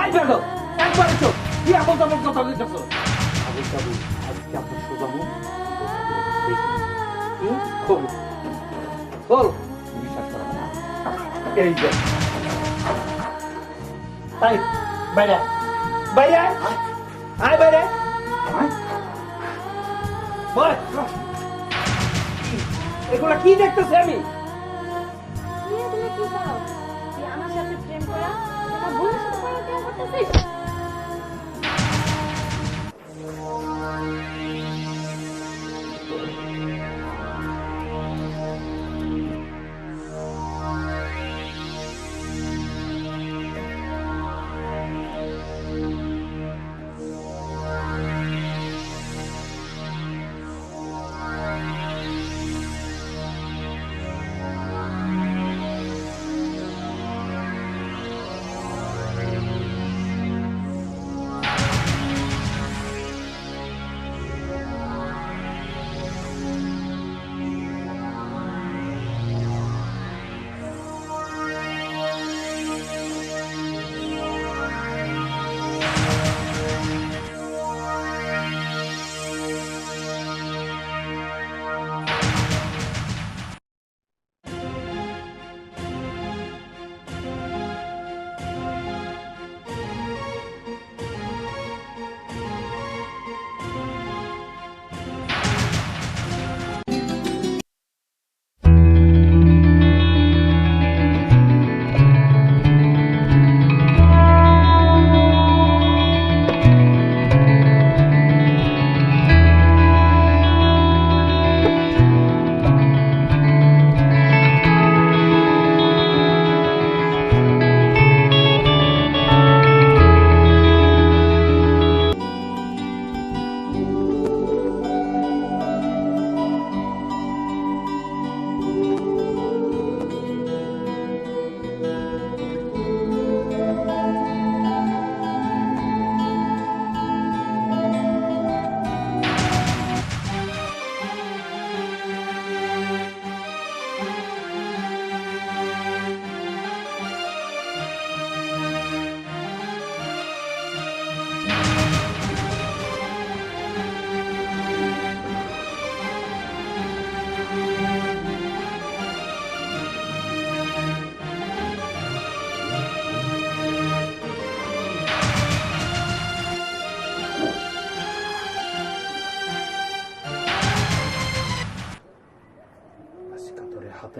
I বেদো একবারে চুপ কি আমল তামল কথা কইতাছ আবুল কাবুল আজকে আপনার সোজা মুখ। হুম? বল। বল। বিশ্বাস করেন না এই যে। আই বাইরে বাইরে আয়। বাইরে। বল। এগুলা কি দেখতেছি আমি?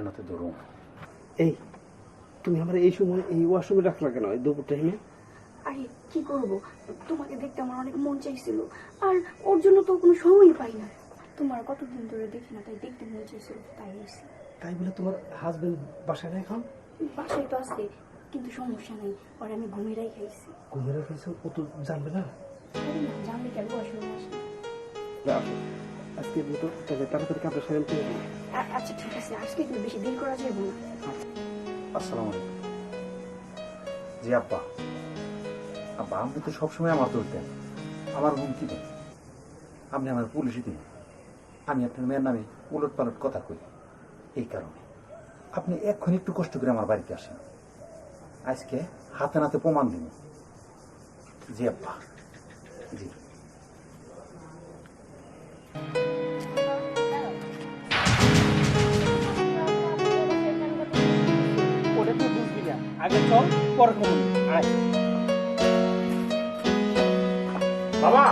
নাতে ধরুন। এই তুমি আমার এই সময় এই ওয়াশরুমে রাখলা কেন? এই দুপুর টাইমে আরে কি করব? তোমাকে দেখতে আমার অনেক মন চাইছিল। আর ওর জন্য তো কোনো সময়ই পাই না। তোমার কতদিন ধরে দেখি না তাই দেখতে মন চাইছিল তাই এসেছি তাই বলে তোমার হাজবেন্ড বাসায় না এখন? বাসায় তো আছে কিন্তু সমস্যা নেই। আর আমি ঘুমিয়ে খাইছি ঘুমিয়ে রেখেছো ও তো জানবে না? জানলে কেন ওয়াশরুমে আসি। আজকে মতো তাহলে তাড়াতাড়ি কাপড় সারেন তো। আচ্ছা ঠিক আছে আজকে একটু বেশি দেরি করা যাবে না আসসালামু আলাইকুম। জি আব্বা। আব্বা আপনি তো সবসময় আমার দোষ দেন। আমার হুমকি দেন। আপনি আমার পুলিশই দিন। আমি আপনার মেয়ের নামে উলট পালট কথা কই। এই কারণে। আপনি এক্ষুনি একটু কষ্ট করে আমার বাড়িতে আসেন। আজকে হাতে নাতে প্রমাণ দিন। জি আব্বা। জি। আগে চল পরে কমন আয়। বাবা!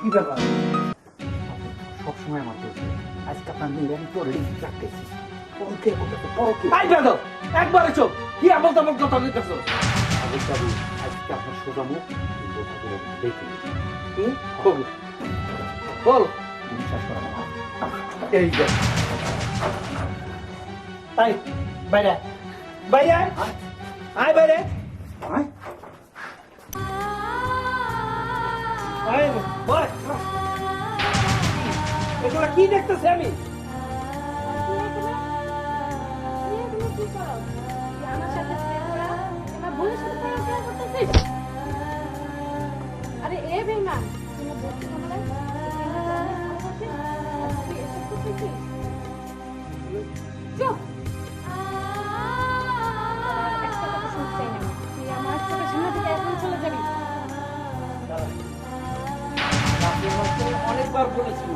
কি ব্যাপার? সবসময় আমার দোষ আজকে আপনার আমি পরে চাকতেছি পরকে পরকে। আই বেদো একবারে চুপ কি আমল তামল কথা কইতাছ? আবুল কাবুল আজকে আপনার সোজা মুখ বোঝা করে দেখি। হুম বল। বল। বিশ্বাস করেন না এই যে। তাই বাইরে। বাইরে? আয়। বাইরে। আয়। আয় বল এগুলা কি দেখতেছি আমি? কতবার বলেছিল?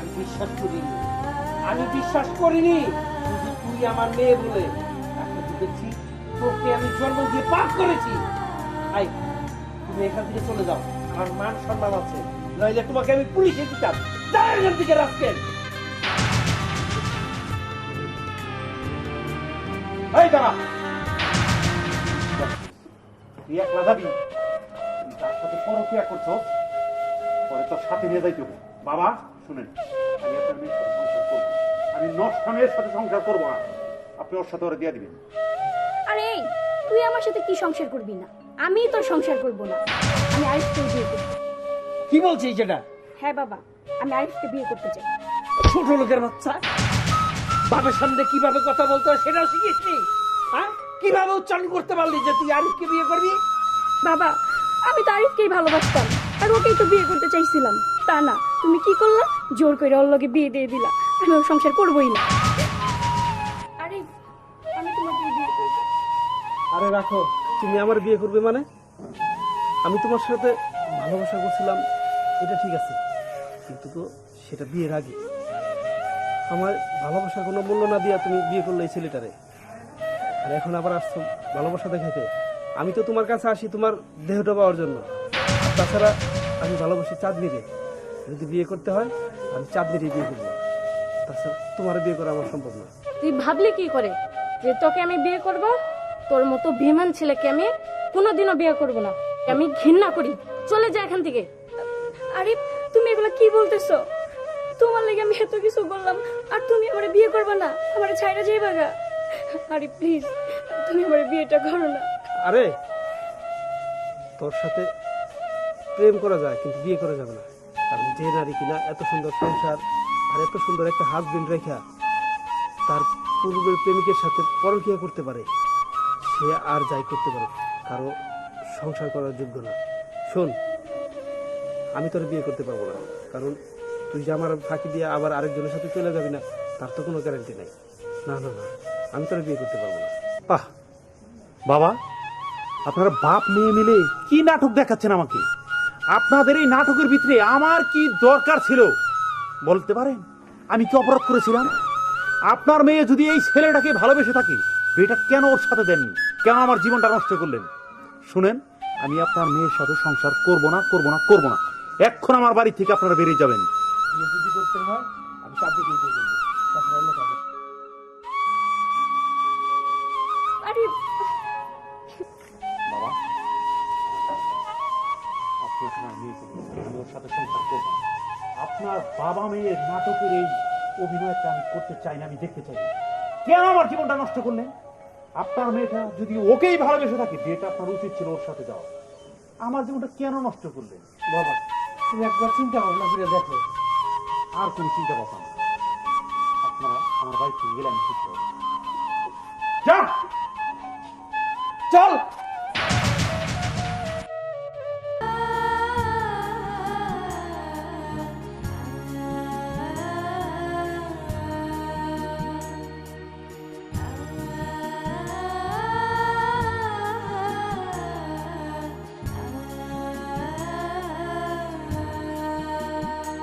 আমি বিশ্বাস করিনি। আমি বিশ্বাস করিনি। তুই আমার মেয়ে বলে এখন দেখছি, তোকে আমি জন্ম দিয়ে পাপ করেছি। আই তুমি এখান থেকে চলে যাও। আমার মান সম্মান আছে। নইলে তোমাকে আমি পুলিশে দিতাম। যাও এখান থেকে, রাস্কেল। এই দাঁড়া। তুই একলা যাবি? তার সাথে পরকিয়া করছ। পরে তোর সাথে নিয়ে যাইতে হবে। বাবা শুনেন আমি আপনার মেয়ের সাথে সংসার করব। আমি নষ্ট মেয়ের সাথে সংসার করব না। আপনি ওর সাথে ওরা দিয়ে দিবেন। আরে তুই আমার সাথে কি সংসার করবি না? আমি তোর সংসার করব না। আমি আরিফকে বিয়ে করব। কি বলছিস যেটা হ্যাঁ বাবা আমি আরিফকে বিয়ে করতে চাই। ছোট লোকের বাচ্চা। বাবার সামনে কীভাবে কথা বলতে হয় সেটাও শিখিসনি? হ্যাঁ? কীভাবে উচ্চারণ করতে পারলি যে তুই আরিফকে বিয়ে করবি? বাবা আমি তো আরিফকেই ভালোবাসতাম আর ওকেই তো বিয়ে করতে চাইছিলাম। তা না তুমি কি করলা? জোর করে ওর লগে বিয়ে দিয়ে দিলা। আমি ওর সংসার করবই না। আরিফ আমি তোমাকে বিয়ে করব আরে রাখো তুমি আমার বিয়ে করবে মানে? আমি তোমার সাথে ভালোবাসা করছিলাম এটা ঠিক আছে। কিন্তু তো সেটা বিয়ের আগে। আমার ভালোবাসা কোনো মূল্য না দিয়া তুমি বিয়ে করলে এই ছেলেটারে। আর এখন আবার আসছো ভালোবাসা দেখাতে আমি তো তোমার কাছে আসি তোমার দেহটা পাওয়ার জন্য। তাছাড়া আমি ভালোবাসি চাঁদনিরে যদি বিয়ে করতে হয় আমি চাঁদনিরে বিয়ে করব। তাছাড়া তোমার বিয়ে করা আমার সম্ভব না। তুই ভাবলি কি করে? যে তোকে আমি বিয়ে করব? তোর মতো বিমান ছেলেকে আমি কোনোদিনও বিয়ে করব না। আমি ঘৃণা করি। চলে যা এখান থেকে। আরে তুমি এগুলো কি বলতেছো? তোমার লাগে আমি এত কিছু বললাম আর তুমি আমার বিয়ে করবে না। আমার ছাইরা যাই বাগা আরে প্লিজ তুমি আমার বিয়েটা করো না। আরে তোর সাথে প্রেম করা যায় কিন্তু বিয়ে করা যাবে না। কারণ যে নারী কিনা এত সুন্দর সংসার আর এত সুন্দর একটা হাজবেন্ড রেখা, তার পূর্বের প্রেমিকের সাথে পরকিয়া করতে পারে, সে আর যাই করতে পারে কারও সংসার করার যোগ্য না। শোন, আমি তোর বিয়ে করতে পারব না, কারণ তুই যে আমার ফাঁকি দিয়ে আবার আরেকজনের সাথে চলে যাবি না, তার তো কোনো গ্যারান্টি নেই। না না না, আমি তোর বিয়ে করতে পারব না। বাহ! বাবা, আপনারা বাপ মেয়ে মিলে কি নাটক দেখাচ্ছেন আমাকে? আপনাদের এই নাটকের ভিতরে আমার কি দরকার ছিল? বলতে পারেন, আমি কি অপরাধ করেছিলাম? আপনার মেয়ে যদি এই ছেলেটাকে ভালোবেসে থাকে এটা কেন ওর সাথে দেননি? কেন আমার জীবনটা নষ্ট করলেন? শুনেন, আমি আপনার মেয়ের সাথে সংসার করব না করব না করব না। এক্ষণ আমার বাড়ি থেকে আপনারা বেরিয়ে যাবেন। যদি করতে হয়, আমি তার আপনার বাবা মেয়ের নাটকের এই অভিনয়টা আমি করতে চাই না, আমি দেখতে চাই। কেন আমার জীবনটা নষ্ট করলেন? আপনার মেয়েটা যদি ওকেই ভালোবেসে থাকে বিয়েটা আপনার উচিত ছিল ওর সাথে যাওয়া। আমার জীবনটা কেন নষ্ট করলেন? বাবা, তুমি একবার চিন্তা ভাবনা করে দেখো। আর কোন চিন্তা ভাবনা না। আপনারা আমার বাড়ি থেকে গেলে আমি খুশি হব। যা! চল!